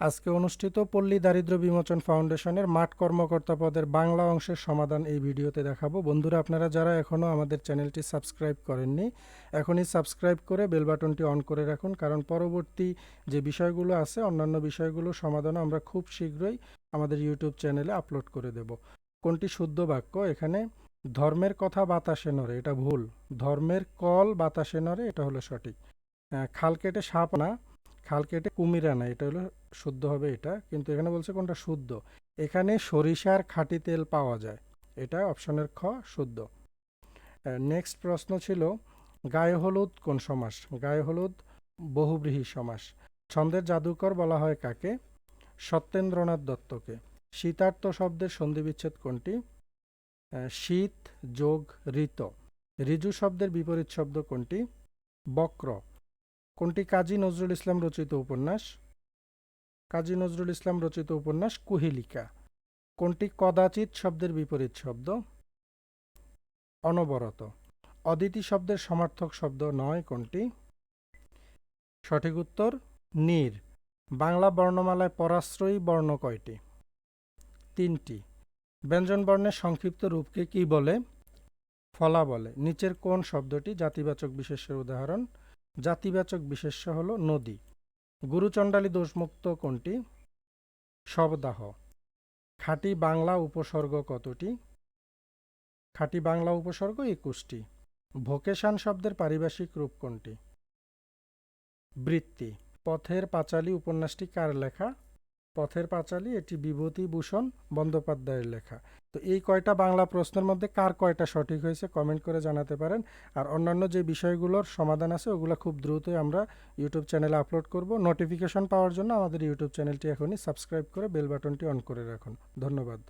আজকে অনুষ্ঠিত পল্লী দারিদ্র বিমোচন ফাউন্ডেশনের মাঠ কর্মকর্তা পদের বাংলা অংশের সমাধান এই ভিডিওতে দেখাবো। বন্ধুরা, আপনারা যারা এখনও আমাদের চ্যানেলটি সাবস্ক্রাইব করেননি, এখনই সাবস্ক্রাইব করে বেল বাটনটি অন করে রাখুন, কারণ পরবর্তী যে বিষয়গুলো আছে, অন্যান্য বিষয়গুলো সমাধানও আমরা খুব শীঘ্রই আমাদের ইউটিউব চ্যানেলে আপলোড করে দেব। কোনটি শুদ্ধ বাক্য? এখানে ধর্মের কথা বাতাসে নড়ে, এটা ভুল। ধর্মের কল বাতাসে নড়ে, এটা হলো সঠিক। খাল কেটে সাপ না খাল কেটে কুমির আনা এটা হলো শুদ্ধ হবে এটা, কিন্তু এখানে বলছে কোনটা শুদ্ধ? এখানে সরিষার খাঁটি তেল পাওয়া যায়, এটা অপশনের খ, শুদ্ধ। নেক্সট প্রশ্ন ছিল, গায়ে হলুদ কোন সমাস? গায়ে হলুদ বহুব্রীহি সমাস। ছন্দের জাদুকর বলা হয় কাকে? সত্যেন্দ্রনাথ দত্তকে। শীতার্থ শব্দের সন্ধিবিচ্ছেদ কোনটি? শীত, যোগ, ঋত। ঋজু শব্দের বিপরীত শব্দ কোনটি? বক্র। কোনটি? কাজী নজরুল ইসলাম রচিত উপন্যাস। কাজী নজরুল ইসলাম রচিত উপন্যাস কুহিলিকা। কোনটি? কদাচিৎ শব্দের বিপরীত শব্দ। অনবরত। অদিতি শব্দের সমার্থক শব্দ নয় কোনটি? সঠিক উত্তর, নীর। বাংলা বর্ণমালায় পরাশ্রয়ী বর্ণ কয়টি? তিনটি। ব্যঞ্জন বর্ণের সংক্ষিপ্ত রূপকে কি বলে? ফলা বলে। নিচের কোন শব্দটি জাতিবাচক বিশেষের উদাহরণ? জাতিবাচক বিশেষ্য হল নদী। গুরুচণ্ডালী দোষমুক্ত কোনটি? শবদাহ। খাঁটি বাংলা উপসর্গ কতটি? খাঁটি বাংলা উপসর্গ একুশটি। ভোকেশান শব্দের পারিভাষিক রূপ কোনটি? বৃত্তি। পথের পাঁচালী উপন্যাসটি কার লেখা? পথের পাঁচালী এটি বিভূতিভূষণ বন্দ্যোপাধ্যায়ের লেখা। তো এই কয়টা বাংলা প্রশ্নের মধ্যে কার কয়টা সঠিক হয়েছে কমেন্ট করে জানাতে পারেন। আর অন্যান্য যে বিষয়গুলোর সমাধান আছে, ওগুলো খুব দ্রুতই আমরা ইউটিউব চ্যানেলে আপলোড করব। নোটিফিকেশন পাওয়ার জন্য আমাদের ইউটিউব চ্যানেলটি এখনই সাবস্ক্রাইব করে বেল বাটনটি অন করে রাখুন। ধন্যবাদ।